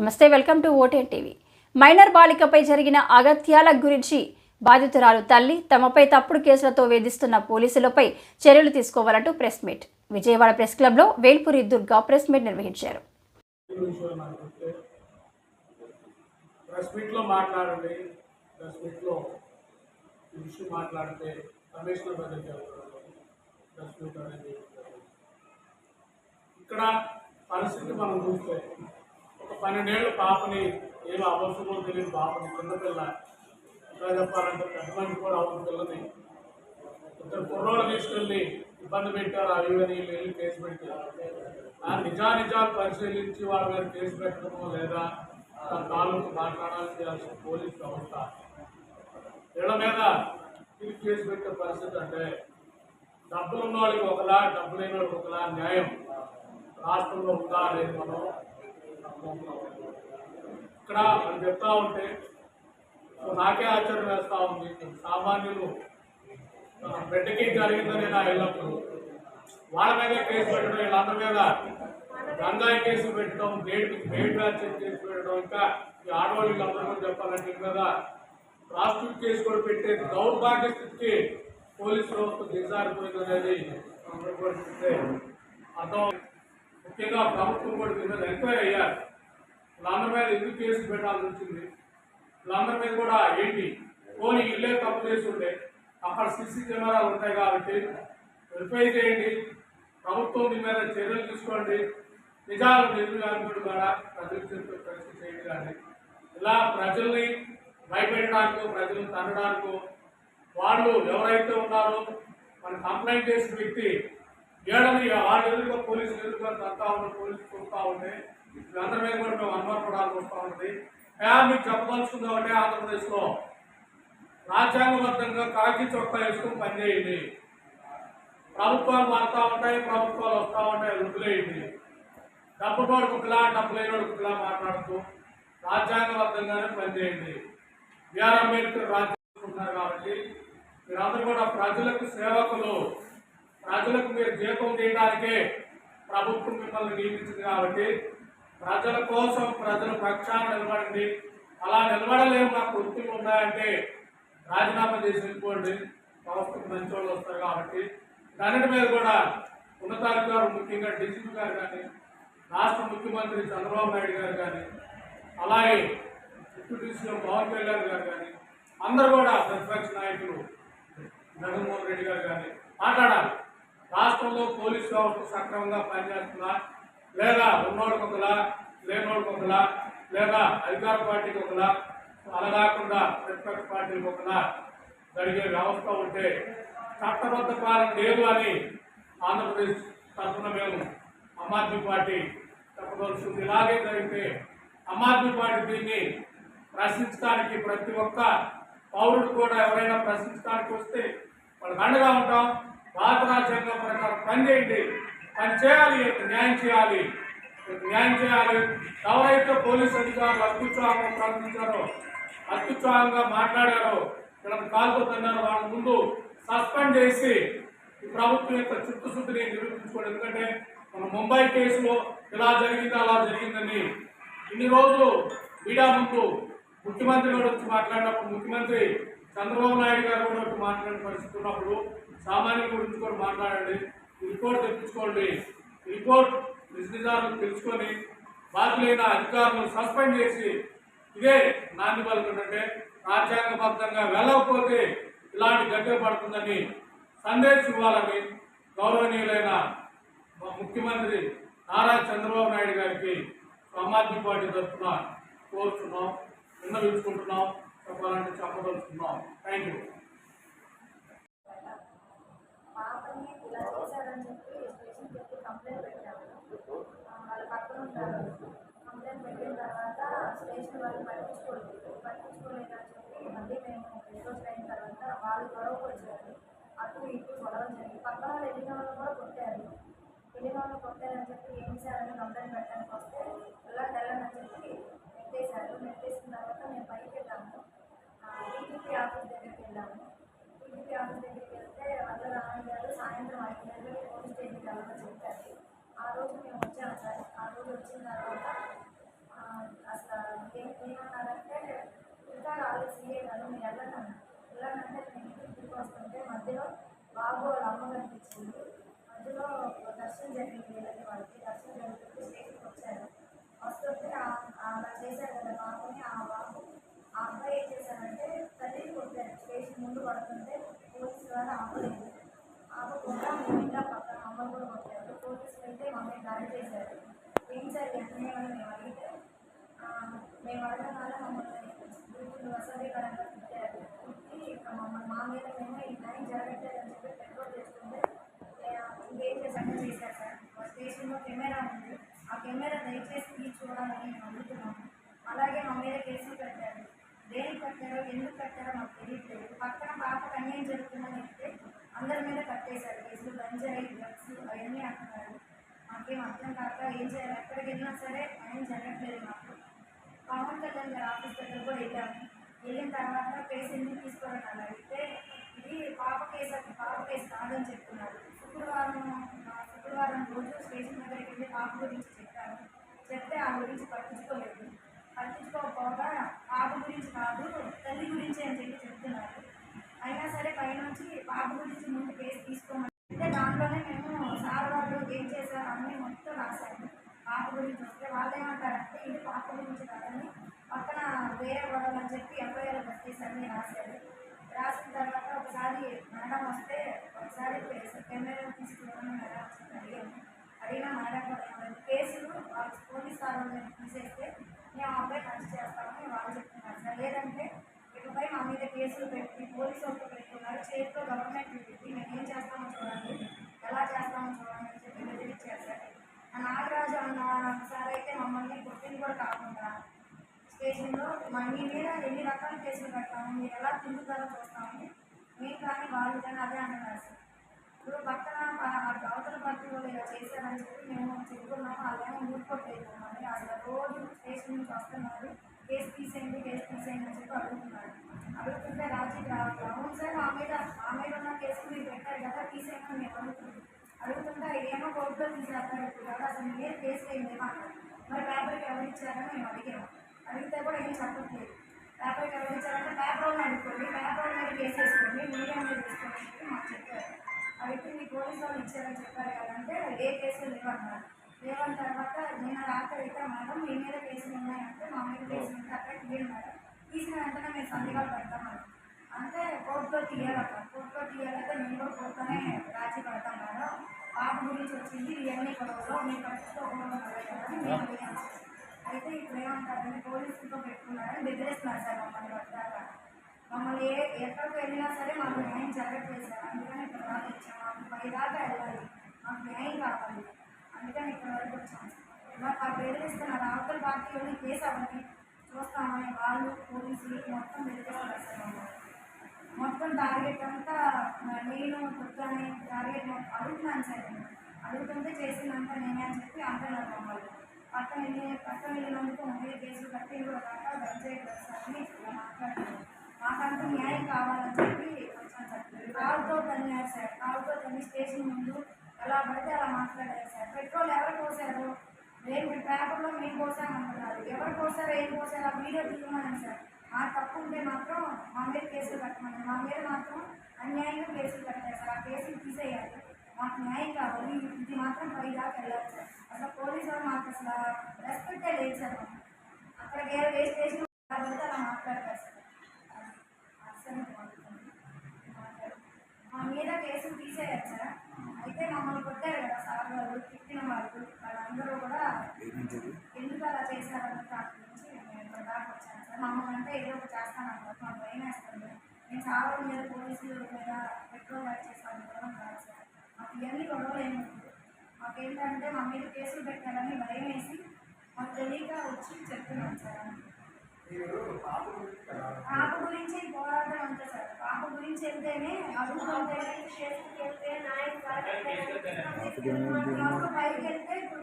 నమస్తే welcome to ఓటేన్ TV. మైనర్ బాలికపై జరిగిన అగత్యాల గురించి బాధితురాలు తల్లి తమపై తప్పుడు కేసులతో వేధిస్తున్న పోలీసులపై చర్యలు తీసుకోవాలంటూ ప్రెస్ మీట్. విజయవాడ ప్రెస్ క్లబ్లో వేల్పూరి దుర్గా ప్రెస్ మీట్ నిర్వహించారు. ప్రెస్ మీట్లో మాట్లాడండి. ప్రెస్ మీట్లో మాట్లాడితే కమిషనర్ ప్రెస్ మీట్ అనేది ఇక్కడ పరిస్థితి మనం చూస్తే పన్నెండేళ్ళు పాపని ఏదో అవసరమో తెలియదు పాపని చిన్నపిల్ల ఇంకా చెప్పాలంటే పెద్ద మంది కూడా అవసరం పిల్లని ఇద్దరు కుర్రోళ్ళు తీసుకెళ్ళి ఇబ్బంది పెట్టారు అవి అని వెళ్ళి కేసు పెట్టారు. ఆ నిజానిజాలు పరిశీలించి వాళ్ళ మీద కేసు పెట్టడమో లేదా తన తాలూకు మాట్లాడాల్సి చేయాల్సిన పోలీస్ వ్యవస్థ. వీళ్ళ మీద తిరిగి కేసు పెట్టే పరిస్థితి అంటే డబ్బులు ఉన్న వాళ్ళకి ఒకలా డబ్బు లేని వాళ్ళకి ఒకలా న్యాయం. రాష్ట్రంలో ఉందా అనేది మనం ఇక్కడ అది చెప్తా ఉంటే నాకే ఆశ్చర్యం వేస్తా ఉంది. సామాన్యులు బిడ్డకి జరిగిందని నా వెళ్ళినప్పుడు వాళ్ళ మీద కేసు పెట్టడం వీళ్ళందరి మీద గంగాయి కేసు పెట్టడం బేడ్ బేడ్ వ్యాచర్ కేసు పెట్టడం ఇంకా ఈ ఆడవాళ్ళు వీళ్ళందరూ కూడా చెప్పాలంటే మీద ప్రాస్టిట్యూట్ కేసు కూడా పెట్టే దౌర్భాగ్య స్థితికి పోలీసు వ్యవస్థ దిగజారిపోయింది అనేది అర్థం. ముఖ్యంగా ప్రభుత్వం కూడా మీద ఎంక్వైరీ అయ్యారు. వీళ్ళందరి మీద ఎందుకు కేసు పెట్టాల్సి వచ్చింది. వీళ్ళందరి మీద కూడా ఏంటి? పోనీ ఇల్లే తప్పు చేసి అక్కడ సిసి కెమెరాలు ఉంటాయి కాబట్టి వెరిఫై చేయండి. ప్రభుత్వం దీని మీద చర్యలు తీసుకోండి. నిజాలు నిర్వహణ ద్వారా ప్రజలకు చెప్పే ప్రయత్నం చేయండి కానీ ఇలా ప్రజల్ని భయపెట్టడానికో ప్రజలను తనడానికో వాళ్ళు ఎవరైతే ఉన్నారో మన కంప్లైంట్ చేసిన వ్యక్తి ఏడని వాళ్ళు ఎదురుగా పోలీసులు ఎదురుగా తంతా ఉన్న పోలీసులు చూస్తూ ఉంటే వీళ్ళందరి మీద కూడా మేము అనుమానపడాల్సి వస్తూ ఉంటుంది మీకు చెప్పదలుచుకుంది ఒకటే ఆంధ్రప్రదేశ్లో. రాజ్యాంగబద్ధంగా కాకి చొక్కా వేసుకుని పనిచేయండి. ప్రభుత్వాలు మారుతూ ఉంటాయి ప్రభుత్వాలు వస్తూ ఉంటాయి వదిలేయండి. డబ్బు వాడికి డబ్బు లేని వాడికి మాట్లాడుతూ రాజ్యాంగబద్ధంగానే పనిచేయండి. బిఆర్ అంబేద్కర్ రాజ్యాంగం కాబట్టి మీరందరూ కూడా ప్రజలకు సేవకులు. ప్రజలకు మీరు జీతం చేయడానికే ప్రభుత్వం మిమ్మల్ని నియమించింది కాబట్టి ప్రజల కోసం ప్రజల పక్షాన నిలబడండి. అలా నిలబడలేము నాకు వృత్తులు ఉన్నాయంటే రాజీనామా చేసి వెళ్ళిపోండి వ్యవస్థకు మంచి వాళ్ళు వస్తారు కాబట్టి. దానిటి మీద కూడా ఉన్నతాధికారులు ముఖ్యంగా డీజీపీ గారు కానీ రాష్ట్ర ముఖ్యమంత్రి చంద్రబాబు నాయుడు గారు కానీ అలాగే డిప్యూటీ సీఎం పవన్ కళ్యాణ్ గారు కానీ అందరూ కూడా ప్రతిపక్ష నాయకులు జగన్మోహన్ రెడ్డి గారు కానీ మాట్లాడాలి. రాష్ట్రంలో పోలీస్ వ్యవస్థ సక్రమంగా పనిచేస్తుందా? లేదా ఉన్నోడికి ఒకలా లేనోడికి ఒకలా లేదా అధికార పార్టీకి ఒకలా అలా కాకుండా ప్రతిపక్ష పార్టీకి ఒకలా జరిగే వ్యవస్థ ఉంటే చట్టబద్ధ పాలన లేదు అని ఆంధ్రప్రదేశ్ తరఫున మేము ఆమ్ ఆద్మీ పార్టీ చెప్పదలుచుకుంది. ఇలాగే జరిగితే ఆమ్ ఆద్మీ పార్టీ దీన్ని ప్రశ్నించడానికి ప్రతి ఒక్క పౌరుడు కూడా ఎవరైనా ప్రశ్నించడానికి వస్తే వాళ్ళకి అండగా ఉంటాం. భారత రాజ్యాంగం ప్రకారం పని చేయండి. పని చేయాలి న్యాయం చేయాలి. న్యాయం చేయాలి. ఎవరైతే పోలీస్ అధికారులు అత్యుత్సాహంగా ప్రవర్తించారో అత్యుత్సాహంగా మాట్లాడారో ఇక్కడ కాలుతో తన్నారో వాళ్ళ ముందు సస్పెండ్ చేసి ఈ ప్రభుత్వం యొక్క చిత్తశుద్ధిని నిరూపించుకోండి ఎందుకంటే మన ముంబై కేసులో ఇలా జరిగింది అలా జరిగిందని ఇన్ని రోజులు మీడియా ముందు ముఖ్యమంత్రి కూడా వచ్చి మాట్లాడినప్పుడు ముఖ్యమంత్రి చంద్రబాబు నాయుడు గారు కూడా వచ్చి మాట్లాడిన పరిస్థితి ఉన్నప్పుడు సామాన్యుల గురించి కూడా మాట్లాడండి. రిపోర్ట్ తెప్పించుకోండి. రిపోర్ట్ నిజ నిజాలను తెలుసుకొని బాధ్యులైన అధికారులను సస్పెండ్ చేసి ఇదే నాంది పలుకుంటే రాజ్యాంగబద్ధంగా వెళ్ళకపోతే ఇలాంటి గడ్డ పడుతుందని సందేశం ఇవ్వాలని గౌరవనీయులైన ముఖ్యమంత్రి నారా చంద్రబాబు నాయుడు గారికి ఆమ్ పార్టీ తరఫున కోరుతున్నాం విన్నవించుకుంటున్నాం చెప్పాలంటే చెప్పదలుచుకున్నాం. థ్యాంక్ యూ పాపని ఇలా చేశారని చెప్పి స్టేషన్కి వెళ్ళి కంప్లైంట్ పెట్టాము ఆ, వాళ్ళ పక్కన ఉంటారు కంప్లైంట్ పెట్టిన తర్వాత స్టేషన్ వాళ్ళు పట్టించుకోలేదు పట్టించుకోలేదని చెప్పి మళ్ళీ మేము ఏ రోజులు అయిన తర్వాత వాళ్ళు గొడవకు వచ్చారు అటు ఇటు గొడవ జరిగింది. పక్కన వాళ్ళు వెళ్ళిన వాళ్ళు కూడా కొట్టారు. వెళ్ళిన వాళ్ళు కొట్టారని చెప్పి ఏం చేయాలని కంప్లైంట్ పెట్టడానికి వస్తే వెళ్ళండి వెళ్ళండి అని చెప్పి నెట్టేశారు నెట్టేసిన తర్వాత మేము పైకి వెళ్ళాము టీడీపీ ఆఫీస్ దగ్గరికి వెళ్ళాము టీడీపీ ఆఫీస్ దగ్గరికి వెళ్తే వల్ల రామయ్య గారు సాయంత్రం ఐదు గంటలకి పోలీస్ స్టేషన్కి వెళ్ళమని చెప్పారు ఆ రోజు మేము వచ్చాము సార్ ఆ రోజు వచ్చిన తర్వాత ఆ, ఆ దర్శనం జరిగింది వీళ్ళకి వాళ్ళకి దర్శనం జరుగుతుంది స్టేషన్కి వచ్చారు వస్తుంటే ఆ- ఆ అలా చేశారు కదా బాబుని ఆ బాబు ఆ అబ్బాయి ఏం చేశారంటే తల్లిని కొట్టారు స్టేషన్ ముందు పడుతుంటే పోలీసు వాళ్ళు ఆపలేదు ఆపకుండా మేము ఇంకా పక్కన అమ్మని కూడా కొట్టారు పోలీసులు అయితే మమ్మల్ని దాడి చేశారు ఏం సార్ వెంటనే అని మేము అడిగితే ఆ, మేము అడగడం వల్ల మమ్మల్ని గుర్తులు అసభ్యకరంగా తిట్టారు తిట్టి మమ్మల్ని మా మీద మేము ఈ న్యాయం జరగట్లేదని చెప్పి పెట్రోల్ తెచ్చుకుంటే ఏ- ఇంకేం చేశాను చేశారు సార్ మా స్టేషన్లో కెమెరా ఉంది ఆ కెమెరా దయచేసి తీసి చూడాలని మేము అడుగుతున్నాము అలాగే మా మీద కేసులు కట్టారు దేనికి కట్టారో ఎందుకు కట్టారో మాకు తెలియట్లేదు పక్కన పాపకు అన్యాయం జరుగుతుందని చెప్తే అందరి మీద కట్టేశారు కేసులు గంజాయి డ్రగ్స్ అవన్నీ అంటున్నారు మాకేం అర్థం కాక ఏం చేయాలి ఎక్కడికి వెళ్ళినా సరే ఏం జరగట్లేదు మాకు పవన్ కళ్యాణ్ గారి ఆఫీస్ దగ్గర కూడా వెళ్ళాము వెళ్ళిన తర్వాత కేసు ఎందుకు తీసుకోవాలని అని అడిగితే ఇది పాప కేసు అది పాప కేసు కాదని చెప్తున్నారు. శుక్రవారం శుక్రవారం రోజు స్టేషన్ దగ్గరికి వెళ్ళి పాప గురించి చెప్పాను చెప్తే ఆ గురించి పట్టించుకోలేదు. పట్టించుకోకపోగా పాప గురించి కాదు తల్లి గురించి అని చెప్పి చెప్తున్నారు. అయినా సరే పైనుంచి పాప గురించి ముందు కేసు తీసుకోమని అంటే దాంట్లోనే మేము సార్ వాళ్ళు ఏం చేశారు అన్నీ ఒకసారి కెమెరా తీసుకున్నాను మేడం వచ్చి అడిగాము అడిగిన మేడం కేసులు వాళ్ళు పోలీస్ సార్ తీసేస్తే మేము అబ్బాయి ఖర్చు చేస్తామని వాళ్ళు చెప్తున్నారు సార్ లేదంటే ఇకపై మా మీద కేసులు పెట్టి పోలీసు వాళ్ళు పెట్టుకున్నారు చేతిలో గవర్నమెంట్ పెట్టి మేము ఏం చేస్తామో చూడండి ఎలా చేస్తామో చూడండి అని చెప్పి బెదిరించారు సార్ ఆ నాగరాజు అన్న సార్ అయితే మమ్మల్ని కొట్టింది కూడా కాకుండా స్టేషన్లో మా మీ మీద ఎన్ని రకాల కేసులు పెడతాము మీరు ఎలా తిరుగుతారో చూస్తాము మీకు కానీ వాళ్ళు కానీ అదే అంటున్నారు సార్ ఇప్పుడు పక్కన ప- అవతల పార్టీ వాళ్ళు ఇలా చేశారని చెప్పి మేము చెప్పుకున్నాము. వాళ్ళేమో ఊరుకోట్లేదు మమ్మల్ని అసలు రోజు స్టేషన్ నుంచి వస్తున్నారు. కేసు తీసేయండి కేసు తీసేయండి అని చెప్పి అడుగుతున్నారు. అడుగుతుంటే రాజీ రావాలి అవును సార్ మా మీద మా మీద ఉన్న కేసు మీరు పెట్టారు కదా తీసేయమని మేము అడుగుతున్నాం. అడుగుతుంటే ఏమో కోర్టులో తీసేస్తారు ఇప్పుడు కదా అసలు మీరు కేసు వేయండి మరి పేపర్కి ఎవరు ఇచ్చారని మేము అడిగాము. అడిగితే కూడా ఏం చెప్పట్లేదు. పేపర్కి ఎవరు ఇచ్చారంటే పేపర్ వాళ్ళు అనుకోండి పేపర్ మీద కేసు వేసుకోండి మీడియా మీద తీసుకోండి అని చెప్పి మాకు చెప్పారు అయితే మీ పోలీసు వాళ్ళు ఇచ్చారని చెప్పారు కదంటే ఏ కేసులు లేవన్నారు లేవన్న తర్వాత నిన్న రాత్రి అయితే మేడం మీ మీద కేసులు ఉన్నాయంటే మా మీద కేసులు ఉంటే అక్కడ తీయండి మేడం. తీసిన వెంటనే మేము సందేహాలు పెడతామని అంటే కోర్టులో తీయాలట. కోర్టులో తీయాలంటే మేము కూడా కోర్టులోనే రాజీ పడతాం మేడం. పాప గురించి వచ్చింది ఇవన్నీ గొడవలో మీరు పట్టించుకోకుండా కదా మేము అడిగాము అయితే ఇప్పుడు ఏమంటారంటే పోలీసులతో పెట్టుకున్నారని బెదిరేస్తున్నారు సార్ మమ్మల్ని పట్టాక మమ్మల్ని ఏ ఎక్కడికి వెళ్ళినా సరే మాకు న్యాయం జరగట్లేదు సార్ అందుకని ఇక్కడ దాకా వచ్చాం మాకు పై దాకా వెళ్ళాలి మాకు న్యాయం కావాలి అందుకని ఇక్కడ వరకు వచ్చాం మాకు ఆ బెదిరిస్తున్నారు అవతల పార్టీ వాళ్ళు కేసు అవ్వండి చూస్తామని వాళ్ళు పోలీసులు మొత్తం బెదిరిస్తున్నారు మొత్తం టార్గెట్ అంతా నేను పుట్టాని టార్గెట్ అడుగుతున్నాను సార్. నేను అడుగుతుంటే చేసిందంతా నేనే అని చెప్పి అంటున్నాను మమ్మల్ని పక్కన వెళ్ళి పక్కన వెళ్ళినందుకు మమ్మీ కేసులు కట్టి కూడా కాక గంజాయి డ్రగ్స్ అన్ని ఇలా మాట్లాడుతున్నారు మాకంటూ న్యాయం కావాలని చెప్పి వచ్చాను సార్ కాలుతో తన్నారు సార్ కాలుతో తన్ని స్టేషన్ ముందు ఎలా పడితే అలా మాట్లాడారు సార్ పెట్రోల్ ఎవరు పోసారు మేము పేపర్లో మేము పోసామంటున్నారు ఎవరు పోసారో ఏం పోసారో ఆ వీడియో తీయమని సార్. ఆ తప్పు ఉంటే మాత్రం మా మీద కేసులు కట్టమని మా మీద మాత్రం అన్యాయంగా కేసులు కట్టారు సార్. ఆ కేసులు తీసేయాలి. మాకు న్యాయం కావాలి. ఇది మాత్రం పై దాకా వెళ్ళాలి సార్. అసలు పోలీసు వాళ్ళు మాకు అసలు రెస్పెక్టే లేదు సార్ మాకు. అక్కడ వేరే ఏ స్టేషన్ పడితే అలా మాట్లాడతారు సార్. అసలు మా మీద కేసులు తీసేయాలి సార్. అయితే మమ్మల్ని కొట్టారు కదా సార్ వాళ్ళు తిట్టిన వాళ్ళు వాళ్ళందరూ కూడా ఎందుకు అలా చేశారన్న దాని గురించి నేను ఇక్కడ దాకా మమ్మల్ని అంటే ఏదో ఒకటి చేస్తానన్నారు మాకు భయం వేస్తుంది. నేను చాలా రోజుల మీద పోలీసులు మీద పెట్రోల్ యాడ్ చేస్తాను గొడవ కాదు సార్ మాకు ఇవన్నీ గొడవలు ఏమి. మాకేంటంటే మా మీద కేసులు పెట్టాలని భయం వేసి మాకు తెలియక వచ్చి చెప్తున్నాను సార్ పాప గురించి పోరాటం అంతే సార్. పాప గురించి వెళ్తేనే మాకు పైకి వెళ్తే ఇప్పుడు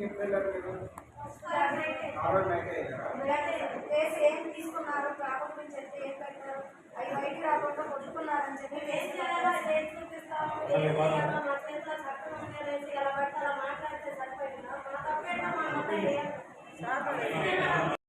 స్టేషన్కి ఎప్పుడు వెళ్ళారు మీరు సార్ బయటే. అయ్యారా తీసుకున్నారు